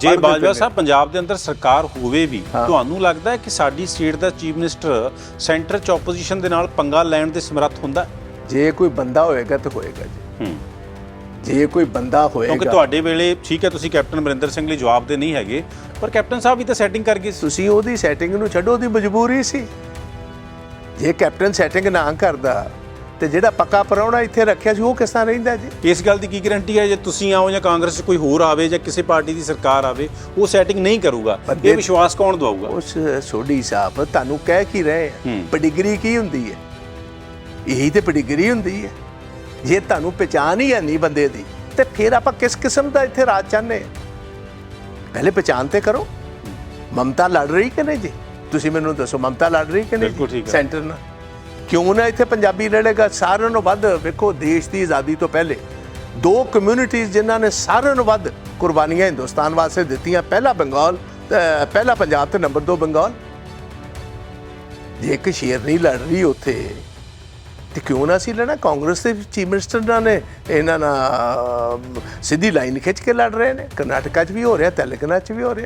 ਜੇ ਬਾਜਵਾ ਸਾਹਿਬ ਪੰਜਾਬ ਦੇ ਅੰਦਰ ਸਰਕਾਰ ਹੋਵੇ ਵੀ। ਤੁਹਾਨੂੰ ਲੱਗਦਾ ਹੈ ਕਿ ਸਾਡੀ ਸਟੇਟ ਦਾ ਚੀਫ ਮਿਨਿਸਟਰ ਸੈਂਟਰ ਚ ਆਪੋਜੀਸ਼ਨ ਦੇ ਨਾਲ ਪੰਗਾ ਲੈਣ ਦੇ ਸਮਰੱਥ ਹੁੰਦਾ। ਜੇ ਕੋਈ ਬੰਦਾ ਹੋਏਗਾ ਤਾਂ ਹੋਏਗਾ ਜੀ। ਜੇ ਕੋਈ ਬੰਦਾ ਕਿਉਂਕਿ ਹੋਏਗਾ ਤੁਹਾਡੇ ਵੇਲੇ ਠੀਕ ਹੈ ਤੁਸੀਂ ਕੈਪਟਨ ਅਮਰਿੰਦਰ ਸਿੰਘ ਲਈ ਜਵਾਬ ਦੇ ਨਹੀਂ ਹੈਗੇ ਪਰ ਕੈਪਟਨ ਸਾਹਿਬ ਵੀ ਤਾਂ ਸੈਟਿੰਗ ਕਰ ਗਏ ਤੁਸੀਂ ਉਹਦੀ ਸੈਟਿੰਗ ਨੂੰ ਛੱਡੋ ਉਹਦੀ ਮਜਬੂਰੀ ਸੀ। ਜੇ ਕੈਪਟਨ ਸੈਟਿੰਗ ਨਾ ਕਰਦਾ ਤੇ ਜਿਹੜਾ ਪੱਕਾ ਪਰਾਉਣਾ ਇੱਥੇ ਰੱਖਿਆ ਸੀ ਉਹ ਕਿਸ ਤਰ੍ਹਾਂ ਰਹਿੰਦਾ ਜੀ? ਇਸ ਗੱਲ ਦੀ ਕੀ ਗਾਰੰਟੀ ਹੈ? ਜੇ ਤੁਸੀਂ ਆਓ ਜਾਂ ਕਾਂਗਰਸ 'ਚ ਕੋਈ ਹੋਰ ਆਵੇ ਜਾਂ ਕਿਸੇ ਪਾਰਟੀ ਦੀ ਸਰਕਾਰ ਆਵੇ ਉਹ ਸੈਟਿੰਗ ਨਹੀਂ ਕਰੂਗਾ। ਇਹ ਵਿਸ਼ਵਾਸ ਕੌਣ ਦਵਾਊਗਾ? ਉਸ ਸੋਢੀ ਸਾਹਿਬ ਤੁਹਾਨੂੰ ਕਹਿ ਕੀ ਰਹੇ ਆ। ਪਡਿਗਰੀ ਕੀ ਹੁੰਦੀ ਹੈ? ਇਹੀ ਤੇ ਪਡਿਗਰੀ ਹੁੰਦੀ ਹੈ। ਜੇ ਤੁਹਾਨੂੰ ਪਛਾਣ ਹੀ ਨਹੀਂ ਬੰਦੇ ਦੀ ਤੇ ਫਿਰ ਆਪਾਂ ਕਿਸ ਕਿਸਮ ਦਾ ਇੱਥੇ ਰਾਜ ਚਾਹੁੰਦੇ ਹਾਂ ਪਹਿਲੇ ਪਛਾਣ ਤੇ ਕਰੋ। ਮਮਤਾ ਲੜ ਰਹੀ ਕਿ ਨਹੀਂ ਜੀ? ਤੁਸੀਂ ਮੈਨੂੰ ਦੱਸੋ ਮਮਤਾ ਲੜ ਰਹੀ ਕਿ ਨਹੀਂ। ਸੈਂਟਰ ਨਾਲ। ਕਿਉਂ ਨਾ ਇੱਥੇ ਪੰਜਾਬੀ ਲੜੇਗਾ ਸਾਰਿਆਂ ਨੂੰ ਵੱਧ ਵੇਖੋ, ਦੇਸ਼ ਦੀ ਆਜ਼ਾਦੀ ਤੋਂ ਪਹਿਲੇ ਦੋ ਕਮਿਊਨਿਟੀਆਂ ਜਿਨ੍ਹਾਂ ਨੇ ਸਾਰਿਆਂ ਨੂੰ ਵੱਧ ਕੁਰਬਾਨੀਆਂ ਹਿੰਦੁਸਤਾਨ ਵਾਸਤੇ ਦਿੱਤੀਆਂ। ਪਹਿਲਾ ਬੰਗਾਲ ਪਹਿਲਾ ਪੰਜਾਬ ਤੇ ਨੰਬਰ 2 ਬੰਗਾਲ। ਜੇ ਇੱਕ ਸ਼ੇਰ ਨਹੀਂ ਲੜ ਰਹੀ ਉੱਥੇ, ਤੇ ਕਿਉਂ ਨਾ ਸੀ ਲੈਣਾ? ਕਾਂਗਰਸ ਦੇ ਚੀਫ ਮਿਨਿਸਟਰ ਨੇ, ਇਹਨਾਂ ਨਾਲ ਸਿੱਧੀ ਲਾਈਨ ਖਿੱਚ ਕੇ ਲੜ ਰਹੇ ਨੇ। ਕਰਨਾਟਕਾ 'ਚ ਵੀ ਹੋ ਰਿਹਾ, ਤੇਲੰਗਾਨਾ 'ਚ ਵੀ ਹੋ ਰਿਹਾ।